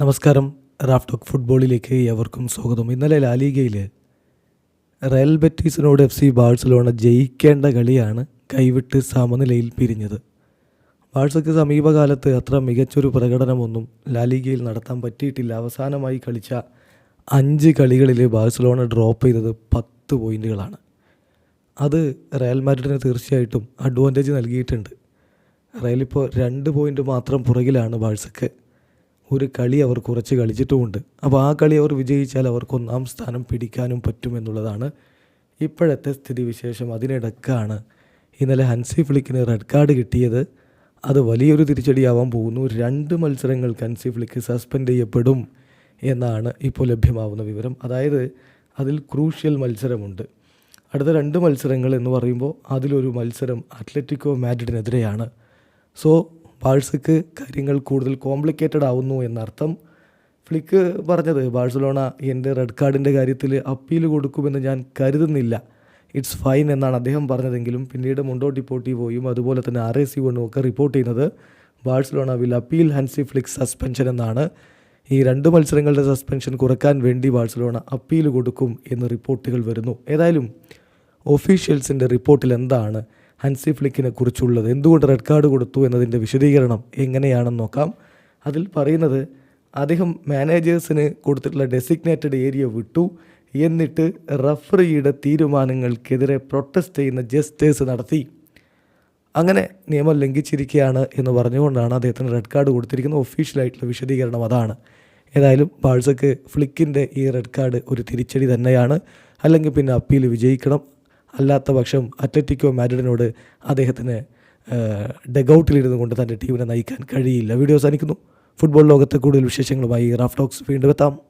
നമസ്കാരം. റാഫ്റ്റോക്ക് ഫുട്ബോളിലേക്ക് ഏവർക്കും സ്വാഗതം. ഇന്നലെ ലാലിഗയിൽ റയൽ ബെറ്റീസിനോട് എഫ് സി ബാഴ്സലോണ ജയിക്കേണ്ട കളിയാണ് കൈവിട്ട് സമനിലയിൽ പിരിഞ്ഞത്. ബാഴ്സയ്ക്ക് സമീപകാലത്ത് അത്ര മികച്ചൊരു പ്രകടനമൊന്നും ലാലിഗയിൽ നടത്താൻ പറ്റിയിട്ടില്ല. അവസാനമായി കളിച്ച അഞ്ച് കളികളിൽ ബാഴ്സലോണ ഡ്രോപ്പ് ചെയ്തത് പത്ത് പോയിന്റുകളാണ് അത് റയൽ മാഡ്രിഡിന് തീർച്ചയായിട്ടും അഡ്വാന്റേജ് നൽകിയിട്ടുണ്ട്. റയൽ ഇപ്പോൾ രണ്ട് പോയിന്റ് മാത്രം പുറകിലാണ് ബാഴ്സക്ക്. ഒരു കളി അവർ കുറച്ച് കളിച്ചിട്ടുമുണ്ട്. അപ്പോൾ ആ കളി അവർ വിജയിച്ചാൽ അവർക്ക് ഒന്നാം സ്ഥാനം പിടിക്കാനും പറ്റുമെന്നുള്ളതാണ് ഇപ്പോഴത്തെ സ്ഥിതിവിശേഷം. അതിനിടക്കാണ് ഇന്നലെ ഹൻസി ഫ്ലിക്കിന് റെഡ് കാർഡ് കിട്ടിയത്. അത് വലിയൊരു തിരിച്ചടിയാവാൻ പോകുന്നു. രണ്ട് മത്സരങ്ങൾക്ക് ഹൻസി ഫ്ലിക്ക് സസ്പെൻഡ് ചെയ്യപ്പെടും എന്നാണ് ഇപ്പോൾ ലഭ്യമാവുന്ന വിവരം. അതായത് അതിൽ ക്രൂഷ്യൽ മത്സരമുണ്ട്. അടുത്ത രണ്ട് മത്സരങ്ങൾ എന്ന് പറയുമ്പോൾ അതിലൊരു മത്സരം അത്ലറ്റിക്കോ മാഡ്രിഡിനെതിരെയാണ്. സോ ബാഴ്സക്ക് കാര്യങ്ങൾ കൂടുതൽ കോംപ്ലിക്കേറ്റഡ് ആവുന്നു എന്നർത്ഥം ഫ്ലിക്ക് പറഞ്ഞത്. ബാഴ്സലോണ എന്റെ റെഡ് കാർഡിന്റെ കാര്യത്തിൽ അപ്പീൽ കൊടുക്കുമെന്ന് ഞാൻ കരുതുന്നില്ല. ഇറ്റ്സ് ഫൈൻ എന്നാണ് അദ്ദേഹം പറഞ്ഞതെങ്കിലും പിന്നീട് മുണ്ടോ ഡിപ്പോർട്ടീവോയും അതുപോലെ തന്നെ ആർ എ സി വണ്ണും ഒക്കെ റിപ്പോർട്ട് ചെയ്യുന്നത് Barcelona will appeal Hansi Flick's suspension എന്നാണ്. ഈ രണ്ട് മത്സരങ്ങളുടെ സസ്പെൻഷൻ കുറയ്ക്കാൻ വേണ്ടി ബാഴ്സലോണ അപ്പീൽ കൊടുക്കും എന്ന് റിപ്പോർട്ടുകൾ വരുന്നു. ഏതായാലും ഒഫീഷ്യൽസിന്റെ റിപ്പോർട്ടിൽ എന്താണ്? ഹൻസി ഫ്ലിക്കിനെ കുറിച്ചുള്ളത്. എന്തുകൊണ്ട് റെഡ് കാർഡ് കൊടുത്തു എന്നതിന്റെ വിശദീകരണം എങ്ങനെയാണെന്ന് നോക്കാം. അതിൽ പറയുന്നത് അദ്ദേഹം മാനേജേഴ്സിന് കൊടുത്തിട്ടുള്ള ഡെസിഗ്നേറ്റഡ് ഏരിയ വിട്ടു. എന്നിട്ട് റഫറിയുടെ തീരുമാനങ്ങൾക്കെതിരെ പ്രൊട്ടസ്റ്റ് ചെയ്യുന്ന ജസ്റ്റേഴ്സ് നടത്തി. അങ്ങനെ നിയമം ലംഘിച്ചിരിക്കുകയാണ് എന്ന് പറഞ്ഞുകൊണ്ടാണ് അദ്ദേഹത്തിന് റെഡ് കാർഡ് കൊടുത്തിരിക്കുന്ന ഒഫീഷ്യലായിട്ടുള്ള വിശദീകരണം അതാണ്. ഏതായാലും ബാഴ്സക്ക് ഫ്ലിക്കിന്റെ ഈ റെഡ് കാർഡ് ഒരു തിരിച്ചടി തന്നെയാണ്. അല്ലെങ്കിൽ പിന്നെ അപ്പീൽ വിജയിക്കണം. അല്ലാത്ത പക്ഷം അത്ലറ്റിക്കോ മാഡ്രിഡിനോട് അദ്ദേഹത്തിന് ഡെഗൌട്ടിലിരുന്നു കൊണ്ട് തന്റെ ടീമിനെ നയിക്കാൻ കഴിയില്ല. വീഡിയോ അവസാനിക്കുന്നു. ഫുട്ബോൾ ലോകത്തെ കൂടുതൽ വിശേഷങ്ങളുമായി റാഫ് ടോക്സ് വീണ്ടും എത്താം.